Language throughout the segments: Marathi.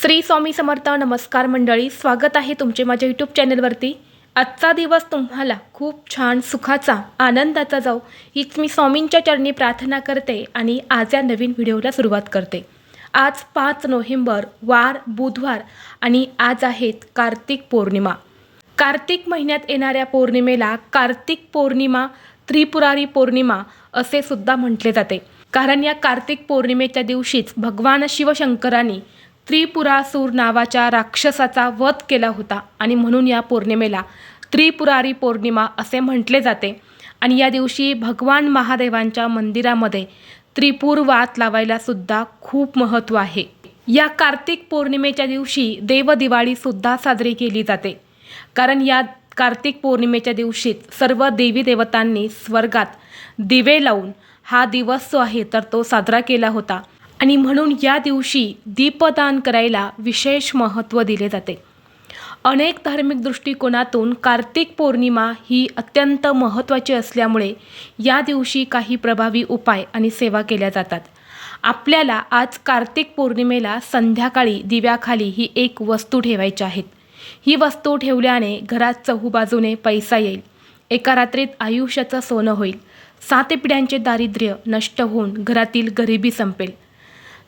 श्री स्वामी समर्थ नमस्कार मंडळी स्वागत आहे तुमचे माझ्या यूट्यूब चॅनलवरती आजचा दिवस तुम्हाला खूप छान सुखाचा आनंदाचा जाऊ हीच मी स्वामींच्या चरणी प्रार्थना करते आणि आज या नवीन व्हिडिओला सुरुवात करते. आज पाच नोव्हेंबर वार बुधवार आणि आज आहेत कार्तिक पौर्णिमा. कार्तिक महिन्यात येणाऱ्या पौर्णिमेला कार्तिक पौर्णिमा त्रिपुरारी पौर्णिमा असे सुद्धा म्हटले जाते. कारण या कार्तिक पौर्णिमेच्या दिवशीच भगवान शिवशंकरांनी त्रिपुरासूर नावाच्या राक्षसाचा वध केला होता आणि म्हणून या पौर्णिमेला त्रिपुरारी पौर्णिमा असे म्हटले जाते. आणि या दिवशी भगवान महादेवांच्या मंदिरामध्ये त्रिपूर वात लावायला सुद्धा खूप महत्त्व आहे. या कार्तिक पौर्णिमेच्या दिवशी देवदिवाळीसुद्धा साजरी केली जाते. कारण या कार्तिक पौर्णिमेच्या दिवशी सर्व देवी देवतांनी स्वर्गात दिवे लावून हा दिवस जो आहे तर तो साजरा केला होता. आणि म्हणून या दिवशी दीपदान करायला विशेष महत्त्व दिले जाते. अनेक धार्मिक दृष्टिकोनातून कार्तिक पौर्णिमा ही अत्यंत महत्त्वाची असल्यामुळे या दिवशी काही प्रभावी उपाय आणि सेवा केल्या जातात. आपल्याला आज कार्तिक पौर्णिमेला संध्याकाळी दिव्याखाली ही एक वस्तू ठेवायची आहेत ही वस्तू ठेवल्याने घरात चहूबाजूने पैसा येईल. एका रात्रीत आयुष्याचं सोनं होईल. सात पिढ्यांचे दारिद्र्य नष्ट होऊन घरातील गरिबी संपेल.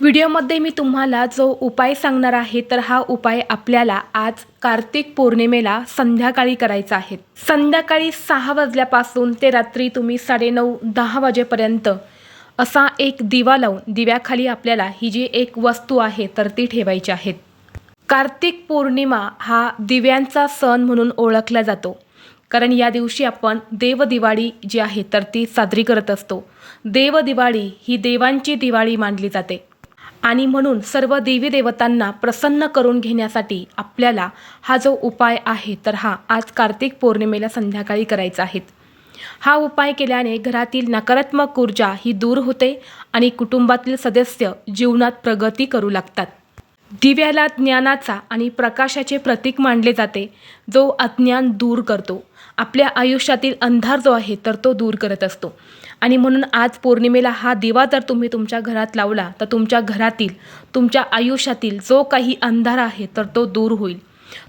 व्हिडिओमध्ये मी तुम्हाला जो उपाय सांगणार आहे तर हा उपाय आपल्याला आज कार्तिक पौर्णिमेला संध्याकाळी करायचा आहे. संध्याकाळी सहा वाजल्यापासून ते रात्री तुम्ही साडेनऊ दहा वाजेपर्यंत असा एक दिवा लावून दिव्याखाली आपल्याला ही जी एक वस्तू आहे तर ती ठेवायची आहे. कार्तिक पौर्णिमा हा दिव्यांचा सण म्हणून ओळखला जातो. कारण या दिवशी आपण देवदिवाळी जी आहे तर ती साजरी करत असतो. देवदिवाळी ही देवांची दिवाळी मानली जाते. आणि म्हणून सर्व देवी देवतांना प्रसन्न करून घेण्यासाठी आपल्याला हा जो उपाय आहे तर हा आज कार्तिक पौर्णिमेला संध्याकाळी करायचा आहे. हा उपाय केल्याने घरातील नकारात्मक ऊर्जा ही दूर होते आणि कुटुंबातील सदस्य जीवनात प्रगती करू लागतात. दिव्याला ज्ञानाचा आणि प्रकाशाचे प्रतीक मानले जाते जो अज्ञान दूर करतो. आपल्या आयुष्यातील अंधार जो आहे तर तो दूर करत असतो. आणि म्हणून आज पौर्णिमेला हा दिवा जर तुम्ही तुमच्या घरात लावला तर तुमच्या घरातील तुमच्या आयुष्यातील जो काही अंधार आहे तर तो दूर होईल.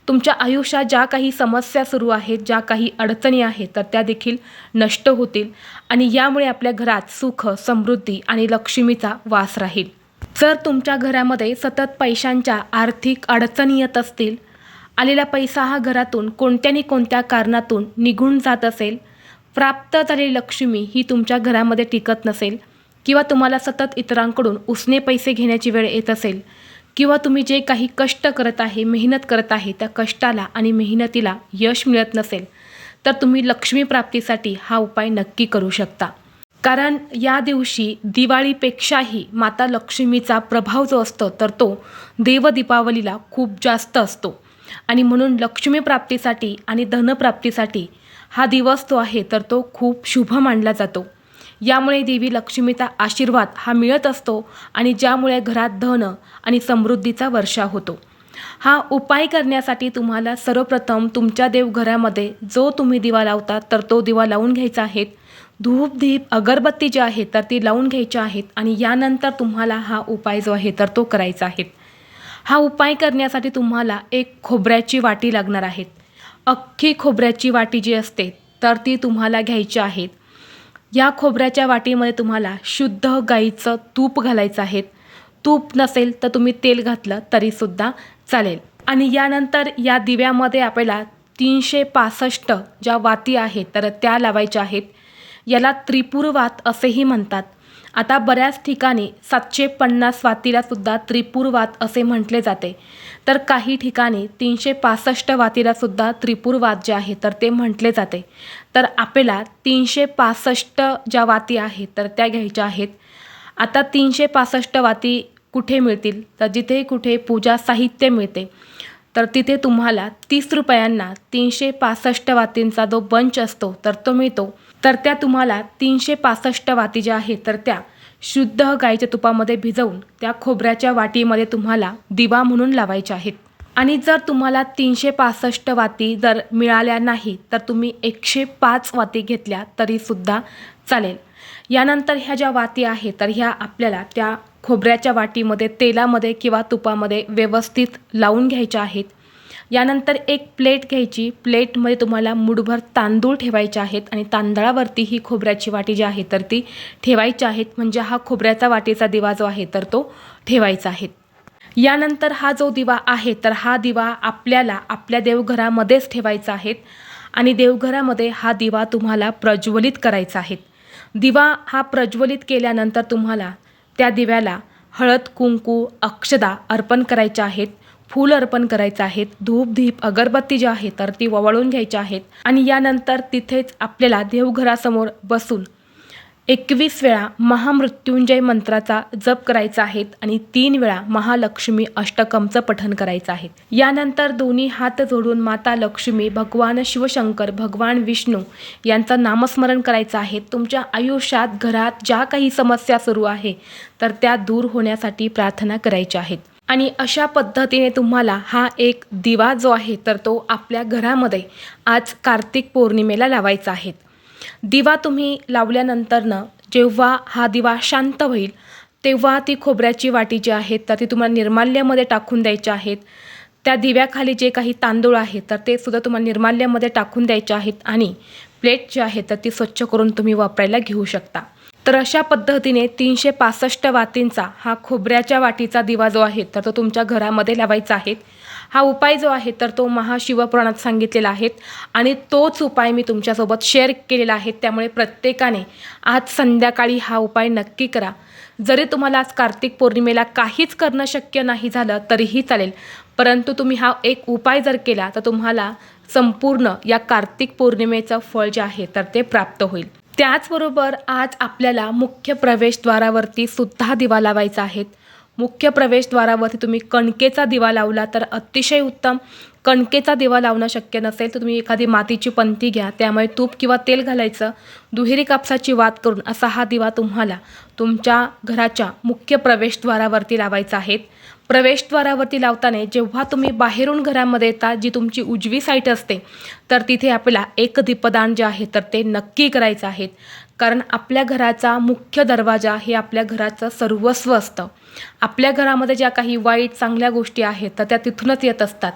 तुमच्या आयुष्यात ज्या काही समस्या सुरू आहेत ज्या काही अडचणी आहेत तर त्या देखील नष्ट होतील आणि यामुळे आपल्या घरात सुख समृद्धी आणि लक्ष्मीचा वास राहील. जर तुमच्या घरामध्ये सतत पैशांच्या आर्थिक अडचणी येत असतील आलेला पैसा हा घरातून कोणत्यानी कोणत्या कारणातून निघून जात असेल प्राप्त झालेली लक्ष्मी ही तुमच्या घरामध्ये टिकत नसेल किंवा तुम्हाला सतत इतरांकडून उसने पैसे घेण्याची वेळ येत असेल किंवा तुम्ही जे काही कष्ट करत आहे मेहनत करत आहे त्या कष्टाला आणि मेहनतीला यश मिळत नसेल तर तुम्ही लक्ष्मी प्राप्तीसाठी हा उपाय नक्की करू शकता. कारण या दिवशी दिवाळीपेक्षाही माता लक्ष्मीचा प्रभाव जो असतो तर तो देवदीपावलीला खूप जास्त असतो. आणि म्हणून लक्ष्मी प्राप्तीसाठी आणि धनप्राप्तीसाठी हा दिवस जो आहे तर तो खूप शुभ मानला जातो. यामुळे देवी लक्ष्मीचा आशीर्वाद हा मिळत असतो आणि ज्यामुळे घरात धन आणि समृद्धीचा वर्षा होतो. हा उपाय करण्यासाठी तुम्हाला सर्वप्रथम तुमच्या देवघरामध्ये जो तुम्ही दिवा लावता तर तो दिवा लावून घ्यायचा आहे. धूप दीप अगरबत्ती जी आहे तर ती लावून घ्यायच्या आहेत आणि यानंतर तुम्हाला हा उपाय जो आहे तर तो करायचा आहे. हा उपाय करण्यासाठी तुम्हाला एक खोबऱ्याची वाटी लागणार आहेत अख्खी खोबऱ्याची वाटी जी असते तर ती तुम्हाला घ्यायची आहेत. या खोबऱ्याच्या वाटीमध्ये तुम्हाला शुद्ध गाईचं तूप घालायचं आहे. तूप नसेल तर तुम्ही तेल घातलं तरीसुद्धा चालेल. आणि यानंतर या दिव्यामध्ये आपल्याला तीनशे पासष्ट ज्या वाती आहेत तर त्या लावायच्या आहेत. याला त्रिपुरवात असेही म्हणतात. आता बऱ्याच ठिकाणी सातशे पन्नास वातीलासुद्धा त्रिपुरवात असे म्हटले जाते. तर काही ठिकाणी तीनशे पासष्ट वातीलासुद्धा त्रिपुरवात जे आहे तर ते म्हटले जाते. तर आपल्याला तीनशे पासष्ट ज्या वाती आहेत तर त्या घ्यायच्या आहेत. आता तीनशे पासष्ट वाती कुठे मिळतील? तर जिथे कुठे पूजा साहित्य मिळते तर तिथे तुम्हाला तीस रुपयांना तीनशे पासष्ट वातींचा जो बंच असतो तर तो मिळतो. तर त्या तुम्हाला तीनशे पासष्ट वाती ज्या आहेत तर त्या शुद्ध गाईच्या तुपामध्ये भिजवून त्या खोबऱ्याच्या वाटीमध्ये तुम्हाला दिवा म्हणून लावायच्या आहेत. आणि जर तुम्हाला तीनशे पासष्ट वाती जर मिळाल्या नाही तर तुम्ही एकशे पाच वाती घेतल्या तरीसुद्धा चालेल. यानंतर ह्या ज्या वाती आहेत तर ह्या आपल्याला त्या खोबऱ्याच्या वाटीमध्ये तेलामध्ये किंवा तुपामध्ये व्यवस्थित लावून घ्यायच्या आहेत. यानंतर एक प्लेट घ्यायची. प्लेटमध्ये तुम्हाला मुठभर तांदूळ ठेवायचे आहेत आणि तांदळावरती ही खोबऱ्याची वाटी जी आहे तर ती ठेवायची आहेत. म्हणजे हा खोबऱ्याचा वाटीचा दिवा जो आहे तर तो ठेवायचा आहे. यानंतर हा जो दिवा आहे तर हा दिवा आपल्याला आपल्या देवघरामध्येच ठेवायचा आहे आणि देवघरामध्ये हा दिवा तुम्हाला प्रज्वलित करायचा आहे. दिवा हा प्रज्वलित केल्यानंतर तुम्हाला त्या दिव्याला हळद कुंकू अक्षदा अर्पण करायच्या आहेत. फूल अर्पण करायचं आहेत धूप दीप अगरबत्ती जी आहे तर ती ववाळून घ्यायच्या आहेत. आणि यानंतर तिथेच आपल्याला देवघरासमोर बसून एकवीस वेळा महामृत्युंजय मंत्राचा जप करायचा आहे आणि तीन वेळा महालक्ष्मी अष्टकमचं पठन करायचं आहे. यानंतर दोन्ही हात जोडून माता लक्ष्मी भगवान शिवशंकर भगवान विष्णू यांचं नामस्मरण करायचं आहे. तुमच्या आयुष्यात घरात ज्या काही समस्या सुरू आहे तर त्या दूर होण्यासाठी प्रार्थना करायच्या आहेत. आणि अशा पद्धतीने तुम्हाला हा एक दिवा जो आहे तर तो आपल्या घरामध्ये आज कार्तिक पौर्णिमेला लावायचा आहे. दिवा तुम्ही लावल्यानंतरनं जेव्हा हा दिवा शांत होईल तेव्हा ती खोबऱ्याची वाटी जी आहे तर ती तुम्हाला निर्माल्यामध्ये टाकून द्यायची आहेत. त्या दिव्याखाली जे काही तांदूळ आहेत तर ते सुद्धा तुम्हाला निर्माल्यामध्ये टाकून द्यायचे आहेत आणि प्लेट जी आहे तर ती स्वच्छ करून तुम्ही वापरायला घेऊ शकता. तर अशा पद्धतीने तीनशे पासष्ट वातींचा हा खोबऱ्याच्या वाटीचा दिवा जो आहे तर तो तुमच्या घरामध्ये लावायचा आहे. हा उपाय जो आहे तर तो महाशिवपुराणात सांगितलेला आहे आणि तोच उपाय मी तुमच्यासोबत शेअर केलेला आहे. त्यामुळे प्रत्येकाने आज संध्याकाळी हा उपाय नक्की करा. जरी तुम्हाला आज कार्तिक पौर्णिमेला काहीच करणं शक्य नाही झालं तरीही चालेल. परंतु तुम्ही हा एक उपाय जर केला तर तुम्हाला संपूर्ण या कार्तिक पौर्णिमेचं फळ जे आहे तर ते प्राप्त होईल. त्याचबरोबर आज आपल्याला मुख्य प्रवेशद्वारावरती सुद्धा दिवा लावायचा आहे. मुख्य प्रवेशद्वारावरती तुम्ही कणकेचा दिवा लावला तर अतिशय उत्तम. कणकेचा दिवा लावणं शक्य नसेल तर तुम्ही एखादी मातीची पंती घ्या त्यामुळे तूप किंवा तेल घालायचं. दुहेरी कापसाची वात करून असा हा दिवा तुम्हाला तुमच्या घराच्या मुख्य प्रवेशद्वारावरती लावायचा आहे. प्रवेशद्वारावरती लावताना जेव्हा तुम्ही बाहेरून घरामध्ये येता जी तुमची उजवी साईट असते तर तिथे आपल्याला एक दीपदान जे आहे तर ते नक्की करायचं आहे. कारण आपल्या घराचा मुख्य दरवाजा हे आपल्या घराचं सर्वस्व असतं. आपल्या घरामध्ये ज्या काही वाईट चांगल्या गोष्टी आहेत तर त्या तिथूनच येत असतात.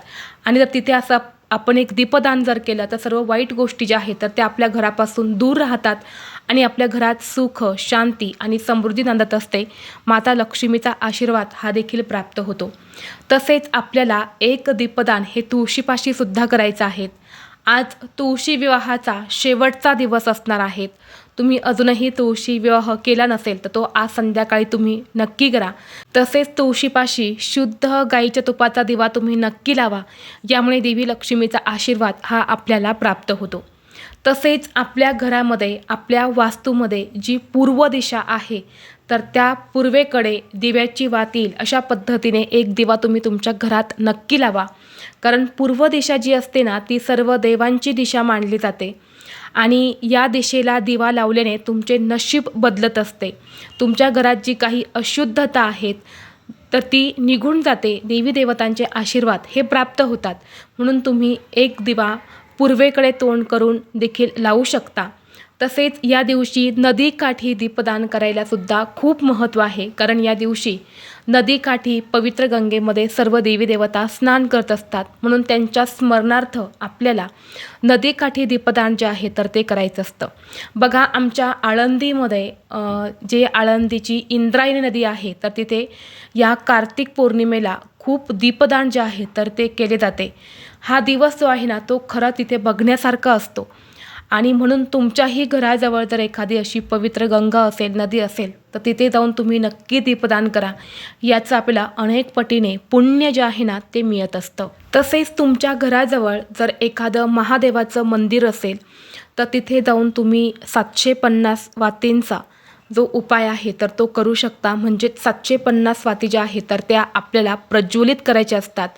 आणि जर तिथे असं आपण एक दीपदान जर केलं तर सर्व वाईट गोष्टी ज्या आहेत तर त्या आपल्या घरापासून दूर राहतात. आणि आपल्या घरात सुख शांती आणि समृद्धी नांदत असते माता लक्ष्मीचा आशीर्वाद हा देखील प्राप्त होतो. तसेच आपल्याला एक दीपदान हे तुळशीपाशी सुद्धा करायचं आहे. आज तुळशी विवाहाचा शेवटचा दिवस असणार आहेत तुम्ही अजूनही तुळशी विवाह केला नसेल तर तो आज संध्याकाळी तुम्ही नक्की करा. तसेच तुळशीपाशी शुद्ध गाईच्या तुपाचा दिवा तुम्ही नक्की लावा. यामुळे देवी लक्ष्मीचा आशीर्वाद हा आपल्याला प्राप्त होतो. तसेच आपल्या घरामध्ये आपल्या वास्तूमध्ये जी पूर्व दिशा आहे तर त्या पूर्वेकडे दिव्याची वात येईल अशा पद्धतीने एक दिवा तुम्ही तुमच्या घरात नक्की लावा. कारण पूर्व दिशा जी असते ना ती सर्व देवांची दिशा मानली जाते. आणि या दिशेला दिवा लावल्याने तुमचे नशीब बदलत असते. तुमच्या घरात जी काही अशुद्धता आहेत तर ती निघून जाते. देवी देवतांचे आशीर्वाद हे प्राप्त होतात. म्हणून तुम्ही एक दिवा पूर्वेकडे तोंड करून देखील लावू शकता. तसेच या दिवशी नदीकाठी दीपदान करायला सुद्धा खूप महत्त्व आहे. कारण या दिवशी नदीकाठी पवित्र गंगेमध्ये सर्व देवी देवता स्नान करत असतात. म्हणून त्यांच्या स्मरणार्थ आपल्याला नदीकाठी दीपदान जे आहे तर ते करायचं असतं. बघा आमच्या आळंदीमध्ये जे आळंदीची इंद्रायणी नदी आहे तर तिथे या कार्तिक पौर्णिमेला खूप दीपदान जे आहे तर ते केले जाते. हा दिवस जो आहे ना तो खरा तिथे बघण्यासारखा असतो. आणि म्हणून तुमच्याही घराजवळ जर एखादी अशी पवित्र गंगा असेल नदी असेल तर तिथे जाऊन तुम्ही नक्की दीपदान करा. याचं आपल्याला अनेक पटीने पुण्य जे आहे ना ते मिळत असतं. तसेच तुमच्या घराजवळ जर एखादं महादेवाचं मंदिर असेल तर तिथे जाऊन तुम्ही सातशे पन्नास वातींचा जो उपाय आहे तर तो करू शकता. म्हणजे सातशे पन्नास वाती ज्या आहेत तर त्या आपल्याला प्रज्वलित करायच्या असतात.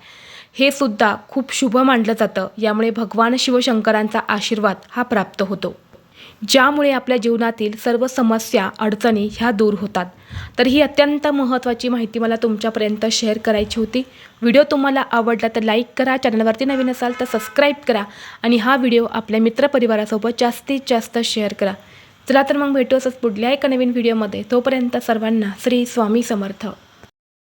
हे सुद्धा खूप शुभ मानलं जातं. यामुळे भगवान शिवशंकरांचा आशीर्वाद हा प्राप्त होतो. ज्यामुळे आपल्या जीवनातील सर्व समस्या अडचणी ह्या दूर होतात. तर ही अत्यंत महत्त्वाची माहिती मला तुमच्यापर्यंत शेअर करायची होती. व्हिडिओ तुम्हाला आवडला तर लाईक करा चॅनलवरती नवीन असाल तर सबस्क्राईब करा आणि हा व्हिडिओ आपल्या मित्रपरिवारासोबत जास्तीत जास्त शेअर करा. चला तर मग भेटू असंच पुढल्या एका नवीन व्हिडिओमध्ये तोपर्यंत सर्वांना श्री स्वामी समर्थ.